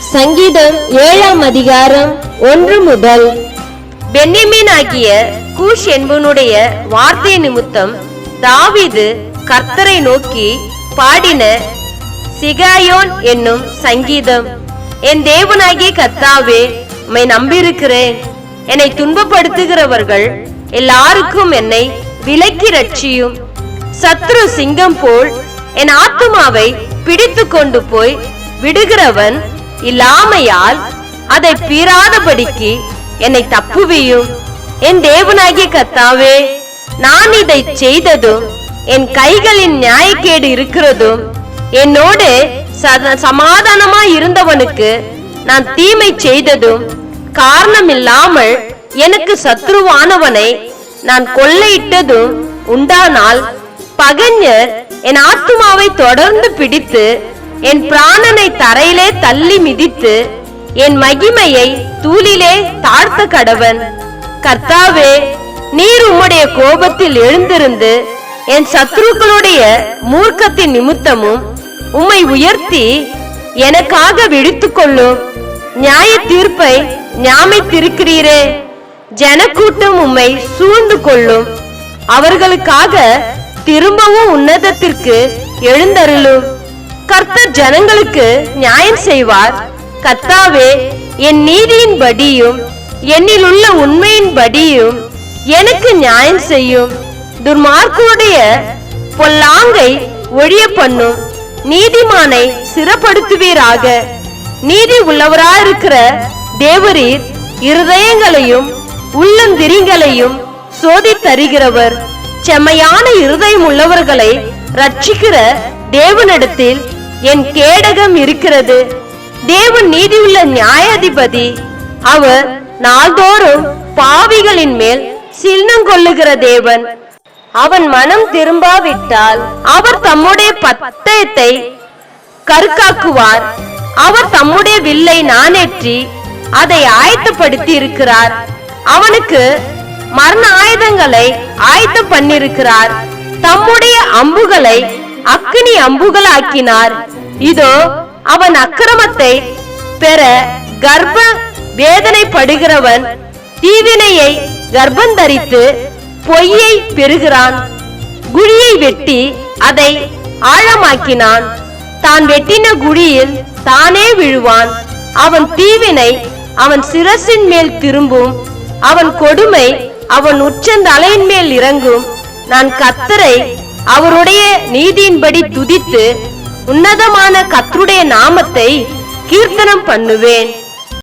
சங்கீதம் ஏழாம் அதிகாரம் ஒன்று முதல். பென்யமீன் ஆகிய கூஷ் என்பவனுடைய வார்த்தை நிமித்தம் தாவிது கர்த்தரை நோக்கி பாடின சிகாயோன் என்னும் சங்கீதம் என் தேவனாகிய கர்த்தாவே உம்மை நம்பியிருக்கிறேன். என்னை துன்பப்படுத்துகிறவர்கள் எல்லாருக்கும் என்னை விலக்கி ரட்சியும் சத்ரு சிங்கம் போல் என் ஆத்மாவை பிடித்து கொண்டு போய் விடுகிறவன் இல்லாமையால் அதை பீறாதபடிக்கு என்னை தப்புவியும். என் தேவனாகிய கர்த்தாவே நான் இதை செய்ததும் என் கைகளின் நியாயக்கேடு இருக்கிறதும் என்னோடு சமாதானமா இருந்தவனுக்கு நான் தீமை செய்ததும் காரணமில்லாமல் எனக்கு சத்ருவானவனை நான் கொள்ளையிட்டதும் உண்டானால் பகைஞர் என் ஆத்துமாவை தொடர்ந்து பிடித்து என் பிராணனை தரையிலே தள்ளி மிதித்து என் மகிமையை தூளிலே தாழ்த்த கடவன். கர்த்தாவே நீர் உம்முடைய கோபத்தில் எழுந்திருந்து என் சத்துருக்களுடைய மூர்க்கத்தின் நிமித்தமும் உம்மை உயர்த்தி எனக்காக விடுத்துக் கொள்ளும் நியாய தீர்ப்பை ஞாமித்திருக்கிறீரே. ஜனக்கூட்டம் உம்மை சூழ்ந்து கொள்ளும் அவர்களுக்காக திரும்பவும் உன்னதத்திற்கு எழுந்தருளும் கர்த்தர் ஜனங்களுக்கு நியாயம் செய்வார். கர்த்தாவே என் நீதியின் படியும் என்னில் உள்ள உண்மையின் படியும் எனக்கு நியாயம் செய்யும். துர்மார்க்குடைய பொல்லாங்கை ஒழிய பண்ணும். நீதிமானை சிறப்படுத்துவீராக. நீதி உள்ளவராயிருக்கிற தேவரீர் இருதயங்களையும் உள்ளந்திரிங்களையும் சோதித்தருகிறவர் செம்மையான இருதயம் உள்ளவர்களை ரட்சிக்கிற தேவனிடத்தில் என் கேடகம் இருக்கிறது. தேவன் நீதியுள்ள நியாயாதிபதி. அவர் நாள்தோறும் பாவிகளின் மேல் சின்னங்கொள்ளுகிற தேவன். அவன் மனம் திரும்பாவிட்டால் அவர் தம்முடைய பத்தயத்தை கருக்காக்குவார். அவர் தம்முடைய வில்லை நானேற்றி அதை ஆயத்தப்படுத்தி இருக்கிறார் அவனுக்கு மரண ஆயுதங்களை ஆயத்தம் பண்ணிருக்கிறார் தம்முடைய அம்புகளை அக்கினி அம்புகளாக்கினார். இதோ அவன் அக்கிரமத்தை பெற கர்ப்ப வேதனைப்படுகிறவன் தீவினையை கர்ப்பந்தரித்து பொய்யை பெறுகிறான். குழியை வெட்டி அதை ஆழமாக்கினான். தான் வெட்டின குழியில் தானே விழுவான். அவன் தீவினை அவன் சிரசின் மேல் திரும்பும். அவன் கொடுமை அவன் உச்சந்தலையின் மேல் இறங்கும். நான் கத்தரை அவருடைய நீதியின்படி துதித்து உன்னதமான கத்தருடைய நாமத்தை கீர்த்தனம் பண்ணுவேன்.